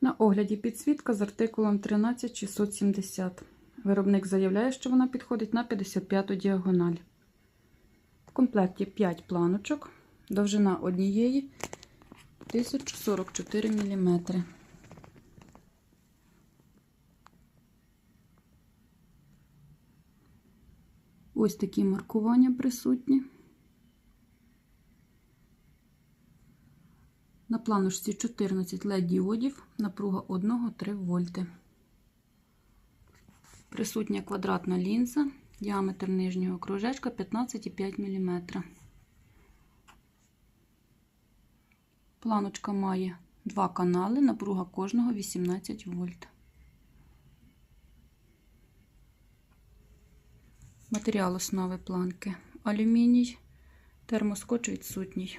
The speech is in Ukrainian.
На огляді підсвітка з артикулом 13670. Виробник заявляє, що вона підходить на 55-ту діагональ. В комплекті 5 планочок, довжина однієї 1044 мм. Ось такі маркування присутні. На планочці 14 LED діодів, напруга 1-3 вольти. Присутня квадратна лінза, діаметр нижнього кружечка 15,5 мм. Планочка має два канали, напруга кожного 18 вольт. Матеріал основи планки алюміній, термоскоч відсутній.